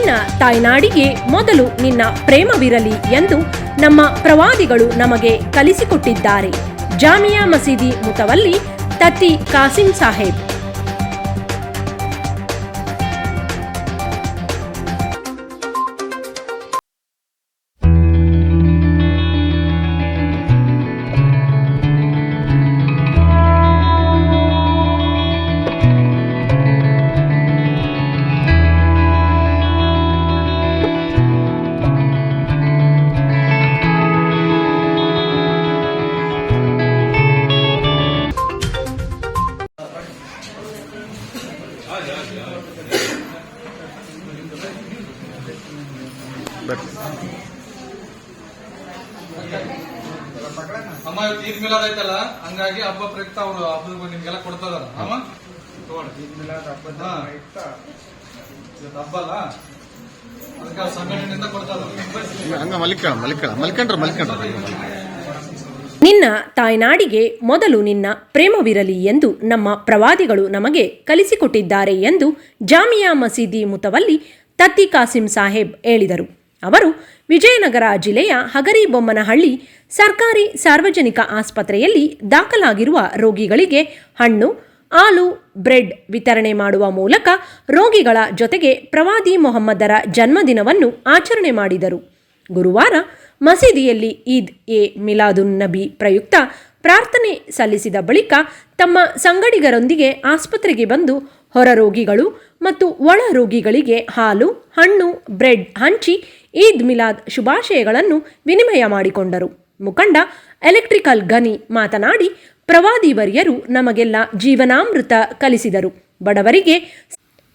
ನಿನ್ನ ತಾಯ್ನಾಡಿಗೆ ಮೊದಲು ನಿನ್ನ ಪ್ರೇಮವಿರಲಿ ಎಂದು ನಮ್ಮ ಪ್ರವಾದಿಗಳು ನಮಗೆ ಕಲಿಸಿಕೊಟ್ಟಿದ್ದಾರೆ. ಜಾಮಿಯಾ ಮಸೀದಿ ಮುತವಲ್ಲಿ ತತ್ತಿ ಕಾಸಿಂ ಸಾಹೇಬ್. ಅಮ್ಮ ಇವತ್ತು ಈದ್ ಮಿಲಾದ್ ಐತಲ್ಲ ಹಂಗಾಗಿ ಹಬ್ಬ ಪ್ರಯುಕ್ತ ಅವರು ಹಬ್ಬದ ನಿಮ್ಗೆಲ್ಲ ಕೊಡ್ತದಾರ. ಅಮ್ಮ? ತಗೊಳ್ಳಿ ಹಾ. ಇವತ್ತು ಹಬ್ಬ ಅಲ್ಲ? ಅದಕ್ಕೆ ಸಂಘಟನೆಯಿಂದ ಕೊಡ್ತಾರ ಹಂಗ ಮಲಿಕ ಮಲಿಕಣ ಮಲ್ಕಂಡ್ರ ಮಲ್ಕಂಡ್ರ ನಿನ್ನ ತಾಯ್ನಾಡಿಗೆ ಮೊದಲು ನಿನ್ನ ಪ್ರೇಮವಿರಲಿ ಎಂದು ನಮ್ಮ ಪ್ರವಾದಿಗಳು ನಮಗೆ ಕಲಿಸಿಕೊಟ್ಟಿದ್ದಾರೆ ಎಂದು ಜಾಮಿಯಾ ಮಸೀದಿ ಮುತವಲ್ಲಿ ತತ್ತಿ ಕಾಸಿಂ ಸಾಹೇಬ್ ಹೇಳಿದರು. ಅವರು ವಿಜಯನಗರ ಜಿಲ್ಲೆಯ ಹಗರಿಬೊಮ್ಮನಹಳ್ಳಿ ಸರ್ಕಾರಿ ಸಾರ್ವಜನಿಕ ಆಸ್ಪತ್ರೆಯಲ್ಲಿ ದಾಖಲಾಗಿರುವ ರೋಗಿಗಳಿಗೆ ಹಣ್ಣು, ಹಾಲು, ಬ್ರೆಡ್ ವಿತರಣೆ ಮಾಡುವ ಮೂಲಕ ರೋಗಿಗಳ ಜೊತೆಗೆ ಪ್ರವಾದಿ ಮೊಹಮ್ಮದರ ಜನ್ಮದಿನವನ್ನು ಆಚರಣೆ ಮಾಡಿದರು. ಗುರುವಾರ ಮಸೀದಿಯಲ್ಲಿ ಈದ್ ಎ ಮಿಲಾದುನ್ ನಬಿ ಪ್ರಯುಕ್ತ ಪ್ರಾರ್ಥನೆ ಸಲ್ಲಿಸಿದ ಬಳಿಕ ತಮ್ಮ ಸಂಗಡಿಗರೊಂದಿಗೆ ಆಸ್ಪತ್ರೆಗೆ ಬಂದು ಹೊರ ರೋಗಿಗಳು ಮತ್ತು ಒಳ ರೋಗಿಗಳಿಗೆ ಹಾಲು, ಹಣ್ಣು, ಬ್ರೆಡ್, ಹಂಚಿ, ಈದ್ ಮಿಲಾದ್ ಶುಭಾಶಯಗಳನ್ನು ವಿನಿಮಯ ಮಾಡಿಕೊಂಡರು. ಮುಖಂಡ ಎಲೆಕ್ಟ್ರಿಕಲ್ ಗನಿ ಮಾತನಾಡಿ ಪ್ರವಾದಿವರ್ಯರು ನಮಗೆಲ್ಲ ಜೀವನಾಮೃತ ಕಲಿಸಿದರು. ಬಡವರಿಗೆ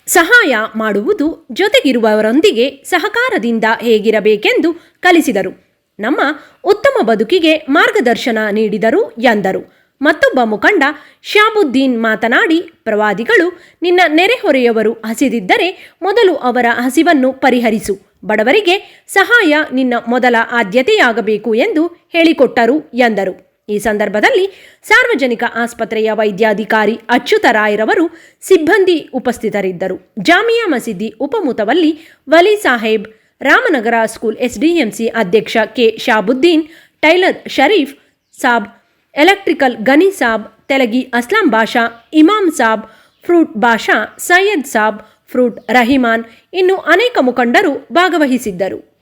ಸಹಾಯ ಮಾಡುವುದು ಜೊತೆಗಿರುವವರೊಂದಿಗೆ ಸಹಕಾರದಿಂದ ಹೇಗಿರಬೇಕೆಂದು ಕಲಿಸಿದರು. ನಮ್ಮ ಉತ್ತಮ ಬದುಕಿಗೆ ಮಾರ್ಗದರ್ಶನ ನೀಡಿದರು ಎಂದರು. ಮತ್ತೊಬ್ಬ ಮುಖಂಡ ಶಾಬುದ್ದೀನ್ ಮಾತನಾಡಿ, ಪ್ರವಾದಿಗಳು ನಿನ್ನ ನೆರೆಹೊರೆಯವರು ಹಸಿದಿದ್ದರೆ ಮೊದಲು ಅವರ ಹಸಿವನ್ನು ಪರಿಹರಿಸು. ಬಡವರಿಗೆ ಸಹಾಯ ನಿನ್ನ ಮೊದಲ ಆದ್ಯತೆಯಾಗಬೇಕು ಎಂದು ಹೇಳಿಕೊಟ್ಟರು ಎಂದರು. ಈ ಸಂದರ್ಭದಲ್ಲಿ ಸಾರ್ವಜನಿಕ ಆಸ್ಪತ್ರೆಯ ವೈದ್ಯಾಧಿಕಾರಿ ಅಚ್ಯುತರಾಯ್ರವರು ಸಿಬ್ಬಂದಿ ಉಪಸ್ಥಿತರಿದ್ದರು. ಜಾಮಿಯಾ ಮಸೀದಿ ಉಪಮುತವಲ್ಲಿ ವಲಿ ಸಾಹೇಬ್, ರಾಮನಗರ ಸ್ಕೂಲ್ ಎಸ್ಡಿಎಂಸಿ ಅಧ್ಯಕ್ಷ K. Shabuddin, tailor Sharif Sab electrical Gani Sab, Telagi Aslam Basha, Imam Sab, fruit ಭಾಷಾ, ಸೈಯದ್ ಸಾಬ್, ಫ್ರೂಟ್ ರಹಿಮಾನ್, ಇನ್ನು ಅನೇಕ ಮುಖಂಡರು ಭಾಗವಹಿಸಿದ್ದರು.